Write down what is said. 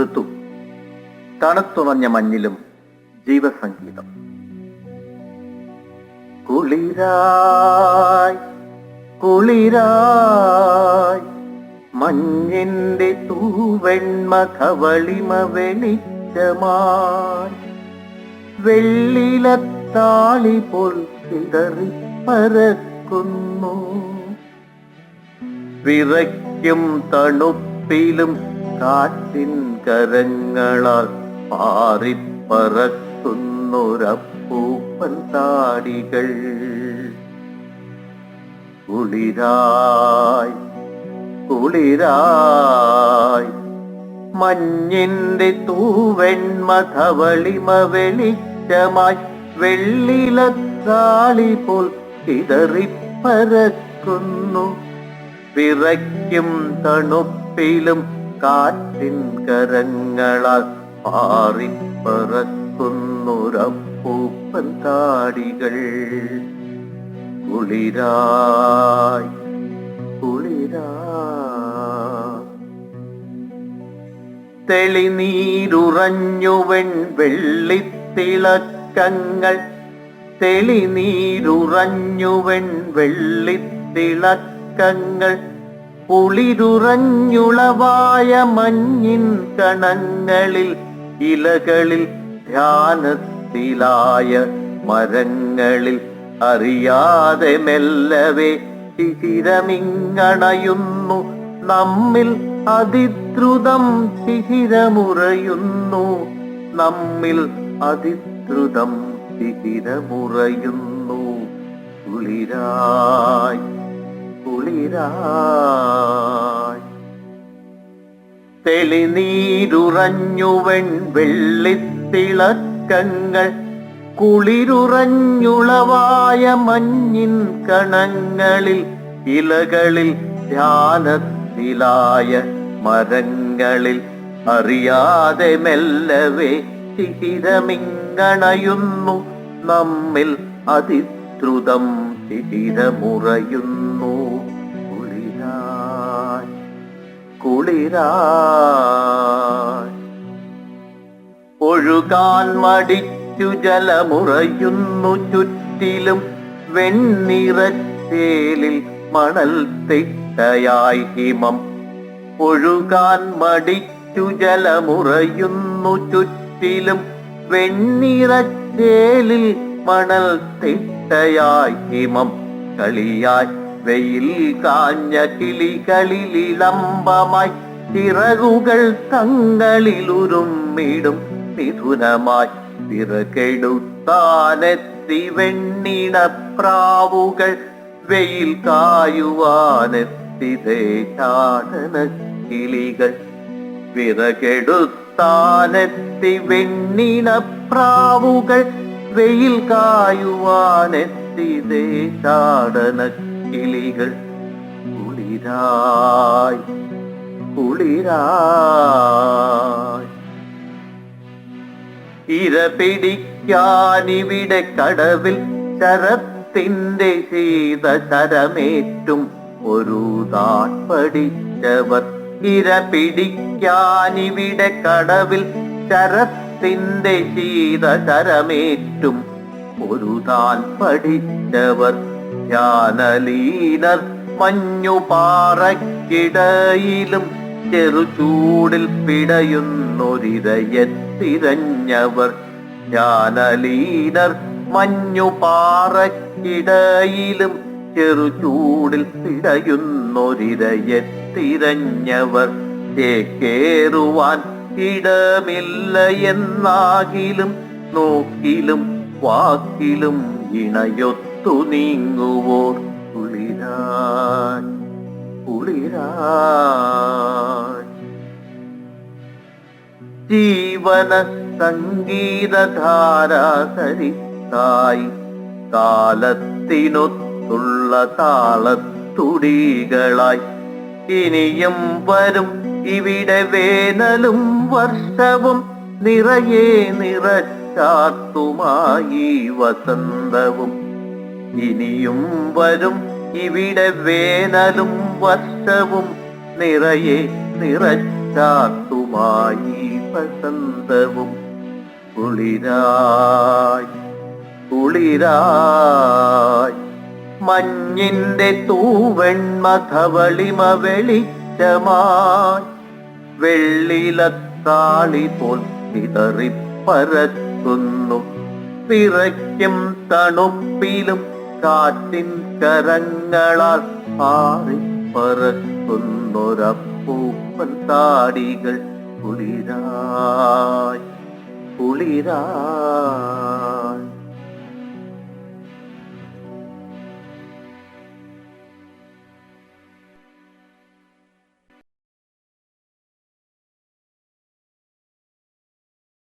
ഋതു തണുത്തുണഞ്ഞ മഞ്ഞിലും ജീവസംഗീതം. കുളിരായ് കുളിരായ് മഞ്ഞിന്റെ തൂവെണ്മ കവളിമ വെളിച്ചമായി. വെള്ളിലത്താളി പോൽ ചിതറി പരക്കുന്നു. വിറയ്ക്കും തണുപ്പിലും കാറ്റിൻ കരങ്ങളാൽ പാറിപ്പറക്കുന്നൊരപ്പൂപ്പൻ താടികൾ. കുളിരായി കുളിരായി മഞ്ഞിന്റെ തൂവെൺമ ധവളിമ വെളിച്ചമായി വെള്ളിലത്താളി പോൽ ചിതറിപ്പരക്കുന്നു. വിറയ്ക്കും തണുപ്പിലും കാറ്റിൻ കരങ്ങളാൽ പാറിപ്പറക്കുന്നുറപ്പൂപ്പൻ താടികൾ കുളിരായി. തെളിനീരുറഞ്ഞുവൻ തെളിനീരുറഞ്ഞുവൻ വെള്ളിത്തിളക്കങ്ങൾ തെളിനീരുറഞ്ഞുവൻ വെള്ളിത്തിളക്കങ്ങൾ കുളിരുറഞ്ഞുളവായ മഞ്ഞിൻ കണങ്ങളിൽ ഇലകളിൽ ധ്യാനത്തിലായ മരങ്ങളിൽ അറിയാതെ മെല്ലവേ ശിഹിരമിങ്ങണയുന്നു നമ്മിൽ അതിദ്രുതം ശിഹിരമുറയുന്നു നമ്മിൽ അതിദ്രുതം ശിശിരമുറയുന്നു കുളിരായി കുളിരായി. തെളിനീരുറഞ്ഞു വെള്ളിത്തിളക്കങ്ങൾ കുളിരുറഞ്ഞുളവായ മഞ്ഞിൻ കണങ്ങളിൽ ഇലകളിൽ ധ്യാനത്തിലായ മരങ്ങളിൽ അറിയാതെ മെല്ലവേ ശിശിരമിങ്ങണയുന്നു നമ്മിൽ അതിദ്രുതം ശിശിരമുറയുന്നു കുളിരായി കുളിരായി ഒഴുകാൻ മടിച്ചു ജലമുറയുന്നു ചുറ്റിലും വെണ്ണിറച്ചേലിൽ മണൽ തിട്ടയായി ഹിമം. ഒഴുകാൻ മടിച്ചു ജലമുറയുന്നു ചുറ്റിലും വെണ്ണിറച്ചേലിൽ മണൽ തിട്ടയായി ഹിമം കളിയായി വെയിൽ കാഞ്ഞ കിളികളിലിളമ്പമായി ചിറകുകൾ തങ്ങളിലുരുമ്മിടും മിഥുനമായി പിറകെടുത്താനെത്തി വെണ്ണിട പ്രാവുകൾ വെയിൽ കായുവാനെത്തി ദേശാടന കിളികൾ പിറകെടുത്താനെത്തി വെണ്ണിട പ്രാവുകൾ വെയിൽ കായുവാനെത്തി ദേശാടന കിളികൾ. കുളിരായി കുളിരായി. ഇര പിടിക്കാനിവിടെ കടവിൽ ശരത്തിന്റെ ശീത ശരമേറ്റും ഒരു താട്പടിച്ചവർ ഇര പിടിക്കാനിവിടെ കടവിൽ ശരത്തിന്റെ ശീതശരമേറ്റും ഒരു താൻ പഠിച്ചവർ ധ്യാനലീനർ മഞ്ഞുപാറക്കിടയിലും ചെറുചൂടിൽ പിടയുന്നൊരിതയത്തിരഞ്ഞവർ. ജാനലീനർ മഞ്ഞുപാറക്കിടയിലും ചെറുചൂടിൽ പിടയുന്നൊരിരയത്തിരഞ്ഞവർ തേക്കേറുവാൻ ഇടമില്ല എന്നാകിലും നോക്കിലും വാക്കിലും ഇണയൊത്തു നീങ്ങുവോർ കുളിരാൻ കുളിരാൻ. ജീവന സംഗീതധാരാസരിത്തായി കാലത്തിനൊത്തുള്ള താളത്തുടികളായി ഇനിയും വരും. ഇവിടെ വേനലും വർഷവും നിറയെ നിറച്ച നിറച്ചാത്തുമായി വസന്തവും. ഇനിയും വരും. ഇവിടെ വേനലും വർഷവും നിറയെ നിറച്ചാത്തുമായി വസന്തവും. കുളിരായി കുളിരായി. മഞ്ഞിന്റെ തൂവെണ്മ ധവളിമ വെള്ളിലത്താളി പോൽ ചിതറിപ്പരക്കുന്നു വിറയ്ക്കും തണുപ്പിലും കാറ്റിൻ കരങ്ങളാൽ പാറിപ്പറക്കുന്നൊരപ്പൂപ്പൻ താടികൾ കുളിരായി കുളിരായി.